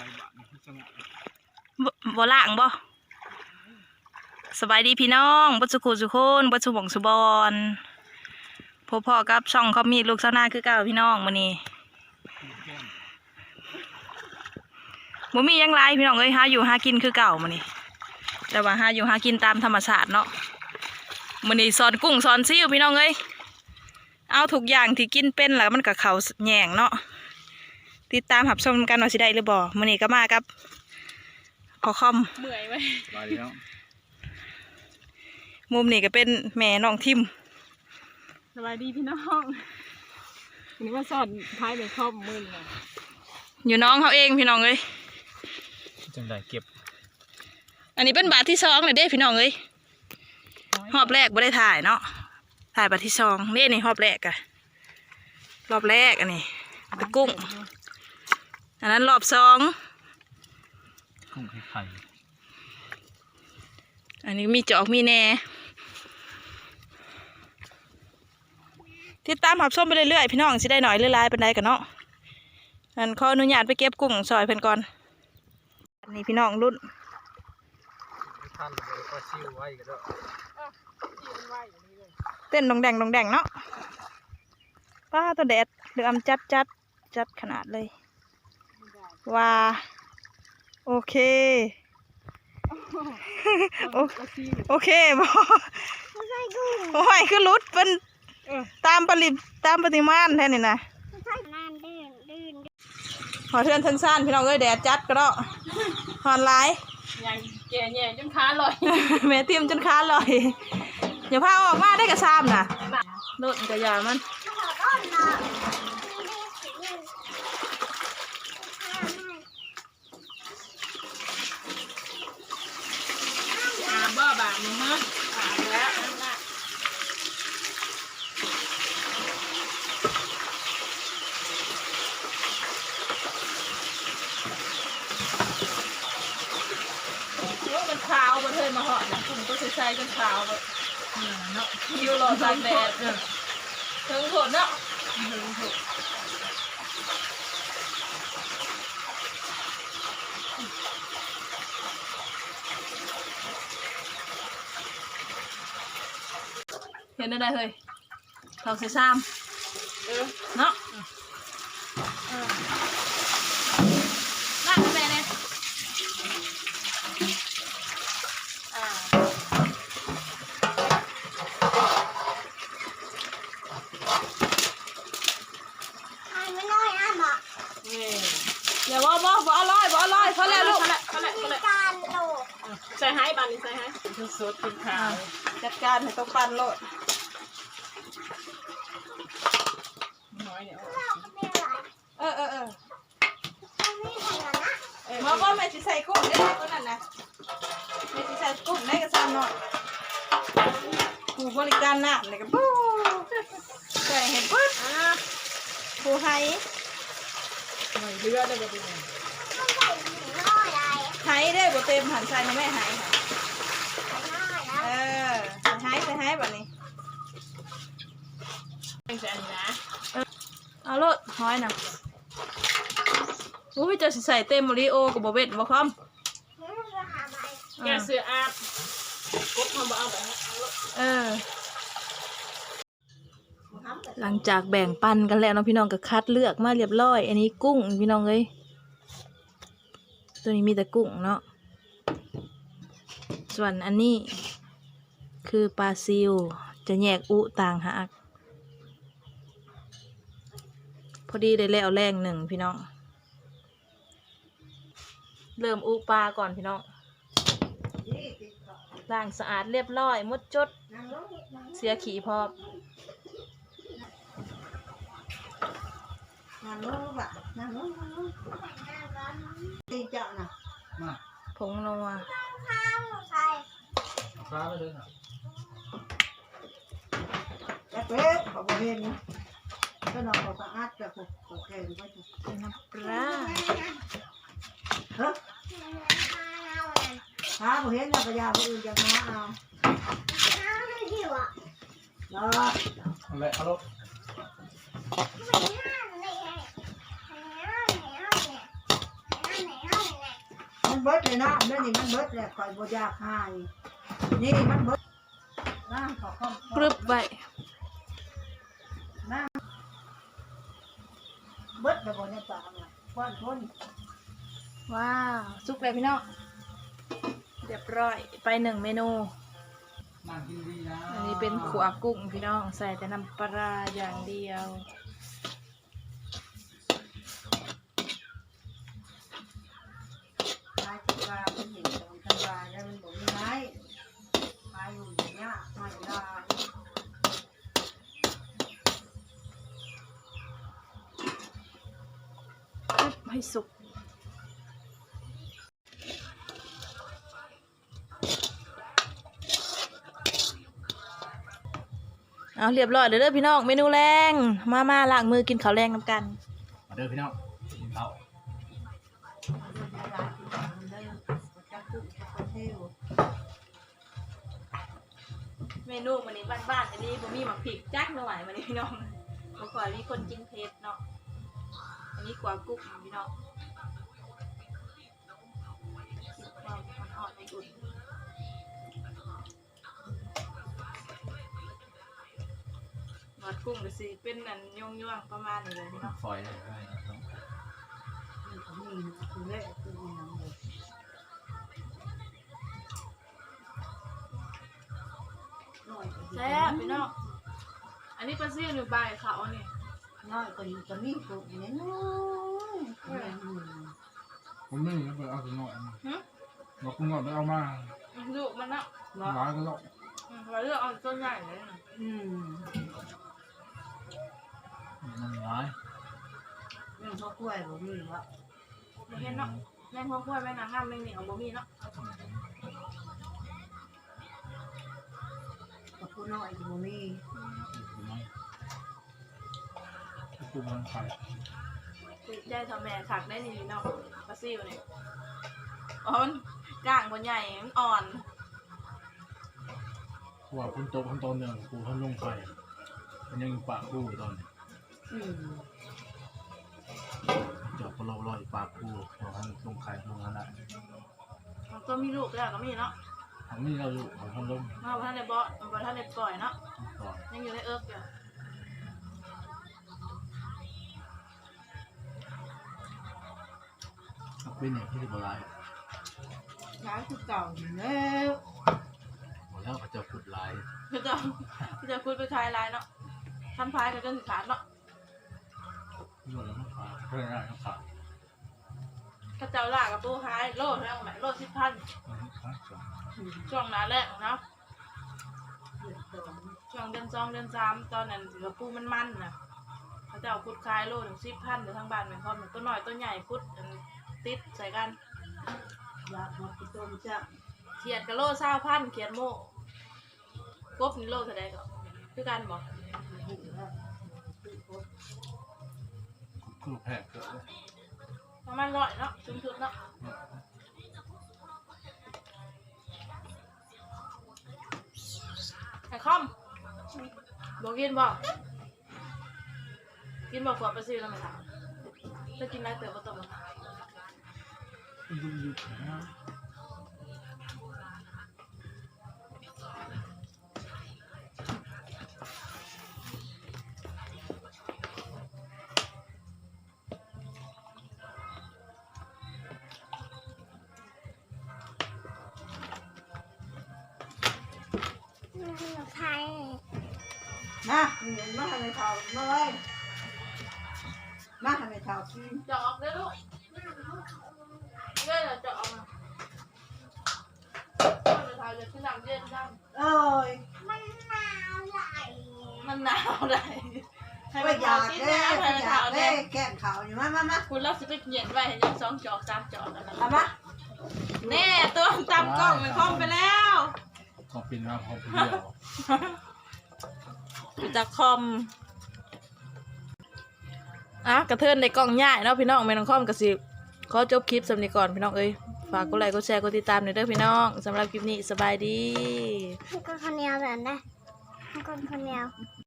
บายบาทนี่คือจังหวะบ่บ่ล่างบ่สบายดีพี่น้องบัสุขุสุคนบัสุบงสุบอนพ่อพ่อกับช่องเขามีลูกสานาคือเก่าพี่น้องมื้อนี้แก้มบ่มียังไรพี่น้องเอ้ยหาอยู่หากินคือเก่ามื้อนี้แต่ว่าหาอยู่หากินตามธรรมชาติเนาะมื้อนี้สอนกุ้งสอนซิวพี่น้องเอ้ยเอาทุกอย่างที่กินเป็นแล้วมันก็เขาแยงเนาะ ติดตามหับชมกันว่าสิได้หรือบ่มื้อนี้ก็มากับพอคอมเมื่อยไหมสบายดีเนาะมุมนี้ก็เป็นแม่น้องทิมสบายดีพี่น้องวันนี้มาสอนท้ายในครอบมือเลยอยู่น้องเขาเองพี่น้องเอ้ยจังไดเก็บ อันนี้เป็นบาทที่สองเลยเด้พี่น้องเอ้ยรอบแรกไม่ได้ถ่ายเนาะถ่ายบาทที่สองนี่นี่รอบแรกอะรอบแรกอันนี้ตะกุ้ง อันนั้นรอบสองกุ้งไข่ไข่อันนี้มีจอกมีแหน่ติดตามหับส้มไปเรื่อยๆพี่น้องสิได้หน่อยเรื่อยๆเป็นไรกันเนาะอันขออนุญาตไปเก็บกุ้งซอยเพิ่นก่อนอันนี้พี่น้องรุ่นท่านเลยก็ชิวไว้ก็ได้เต้นดองแดงดองแดงเนาะป้าตัวแดดเหลือมจัดจัดจัดขนาดเลย ว่าโอเคโอก็ซีโอเคบอโอ้ยคือรุดเป็นตามปริตามปริมาณแท่นี่นะหอเทือนทันซ่านพี่น้องเอ้ยแดดจัดก็เนาะหอนหลายยังแก่แย่จนขาลอยแม่เตรียมจนค้าลอยอย่าพาออกมาได้กระซามนะโดดกระยามัน อาบ้าบา มึงฮะอาแล้วว่ามันขาวมันเลยมาหอดนะคุณก็ใช้จนขาวแบบเนาะยูโรตากแดดเถึงผลเนาะถึงผล เห็นได้ไดเฮ้ยเราใส่ซ้เออำเนาะนั่งไปเลยอ่านี่อย่าว่าบ่บ่อร่อยบ่อร่อยพอแล้วลูกก็แหละก็แหละใส่ให้บานนี้ใส่ให้เป็นสดเป็นขาวจัดการให้ต้องปั่นโลด อยเนี่ยเออเออเออมาบ่แม่สิใส่กุ้งได้ตัวนั้นนะแม่สิใส่กุ้งได้กระซามหน่อยผู้บริการน้ำนี่ก็ปู้ใส่เห็ดปึ๊ดอ่าผู้ให้หน่อยเลือดได้แบบนี้ให้ได้บ่เต็มหันใส่นะแม่ให้เออให้ใส่ให้บัดนี้เป็นแสนนะ เอาโลดห้อยนะอุ้ยจะสิใส่เต็มโมริโอกับบ่เบ็ดบ่คอมแกเสืออาบกบมาเอาแบบนี้เออ หลังจากแบ่งปันกันแล้วเนาะพี่น้องก็คัดเลือกมาเรียบร้อย อันนี้กุ้งพี่น้องเอ้ยตัวนี้มีแต่กุ้งเนาะ ส่วนอันนี้คือปลาซิว จะแยกอุต่างหาก พอดีได้แล้วแรงหนึ่งพี่น้อง เริ่มอุปลาก่อนพี่น้องล้างสะอาดเรียบร้อยหมดจด เสียขี่พร้อมนั่งลงว่ะนั่งลงนั่งลงตีเจ้าน่ะมาผงนัวฟ้าไปเลยค่ะแล้วเป็ดเขาบอกเห็นนะ ก็นอนเขาสะอาดกับเขาเขาแข็งไว้จ้ะใส่น้ำปลาเฮ้ยหาบ่เห็นนะปัญญาผู้อื่นจะหาเอาเนาะเอาละเอาลูกเเบิดเลยนะนั่นนี่มันเบิดแหละคอยบ่อยากหายนี่มันเบิดน้ำขอข้อมกรึบไว้ น้ำ เบิดแล้วบ่เนี่ยปลาเนี่ยป้อนพ้นว้าวสุกเลยพี่น้องเรียบร้อยไปหนึ่งเมนูนั่งกินดีนะอันนี้เป็นขัวกุ้งพี่น้องใส่แต่น้ำปลาอย่างเดียว หายที่ว่าเป็นเห็นตรงทันวาแล้วมันบ่มีไม้หายอยู่อย่างเงี้ยหายได้ ให้ สุก เอาเรียบร้อยเด้อเด้อพี่น้อง เมนูแรง มามาล้างมือกินข้าวแรงน้ำกันมาเด้อพี่น้องกินข้าวเมนูวันนี้บ้านๆอันนี้บ่มีหมักผิกจักหน่อยวันนี้พี่น้องบ่ค่อยมีคนกินเผ็ดเนาะ อันนี้กว่ากุ้งพี่น้องความอ่อนๆในอุ่นหมดกุ้งก็สิเป็นอันย่องๆประมาณนี้เลยพี่น้องซอยเลยได้นะครับแซ่บพี่น้องอันนี้ปลาซิ่วหรือใบเขาเนี่ย น้อยก็อยู่ก็มีสุกเนี่ยน้อยแค่นี้ผมไม่รู้ไปเอาถึงหน่อยหึเราคุณหน่อยไปเอามาลูกมันเนาะเนาะร้ายก็แล้วอืมเราเลือกเอาต้นใหญ่เลยนะอืมมันร้ายเรื่องพ่อกล้วยบ่มีวะไม่เห็นเนาะแม่งพ่อกล้วยแม่นางงามแม่งเหนียวบ่มีเนาะกับผู้น้อยก็บ่มี กูมันไข่ได้ทำแม่ขักได้นี่เนาะปลาซิวเนี่ยอ๋อมันก้างบนใหญ่ มันอ่อนว่าคุณโตคุณโตเนี่ยกูทำลงไข่มันยังปากกูตอนนี้อืมจอบเราลอยปากกูเราทำลงไข่ลงนั่นแหละมันก็มีลูกแล้วก็มีเนาะทำนี่เราอยู่ของทำลงมาบ่ท่านได้บ่บ่ท่านได้ปล่อยเนาะ ก่อนยังอยู่ในเอิร์กอยู่ เป็นอย่างที่จะบร้ายย้ายคือเก่าอยู่แล้วหมดแล้วเขาจะขุดลายคือจะคือจะคุยไปทายลายเนาะทำพายกับจนถึงขาดเนาะหมดแล้วมันขาดเพื่อนได้ก็ขาดก็เจ้าล่ากับตู้หายโลดแล้วไหมโลดสิบพันมันขาดสองช่วงหนาแรกเนาะเดือดร้อนช่วงเดือนสองเดือนสามตอนนั้นถือว่าปูมันมันนะเขาจะเอาพุดคายโลถึงสิบพันเดี๋ยวทางบ้านแม่นพร้อมต้นน้อยต้นใหญ่พุดอัน ติดใส่กันอยากมากินต้มจ้ะเขียดกับโลเศร้าพันเขียดโมกบนี่โลเท่าใดก็คือกันบอกหูแล้วคือพบคือแพงเกิดเลยประมาณร้อยเนาะชุมชุดเนาะไอ้คอมบอกกินบอกกินบอกขวดไปซื้อแล้วไหมคะจะกินได้เติมก็ต้อง มายุบยุบนะนะเห็นมาให้เท่าน้อยมาให้เท่ากินจอกได้ลูกเลื่อยเราจะออกมาก็จะทายจะขึ้นน้ำเย็นจัง เอ้ย มันหนาวได้ให้ไม่มันอยากกินเด้น้ำให้ไม่มันอยาขากวเด้เด้แก้มขาวอยู่มามามาคุณเราสิไปเย็นไว้ให้ยังสองจอกสามจอกแล้วนะเอามาแน่ตัวตามกล้องมันคอมไปแล้วขอเป็นน้ำของเดียวอยู่จากคอมอะกระเทินในกล้องใหญ่เนาะพี่น้องไม่ต้องคอมกระสิขอจบคลิปสำนีก่อนพี่น้องเอ้ยฝากกดไลค์กดแชร์กดติดตามหน่อยเด้อพี่น้องสำหรับคลิปนี้สบายดี ให้คนคนเดียวแบบได้ให้คนคนเดียวบ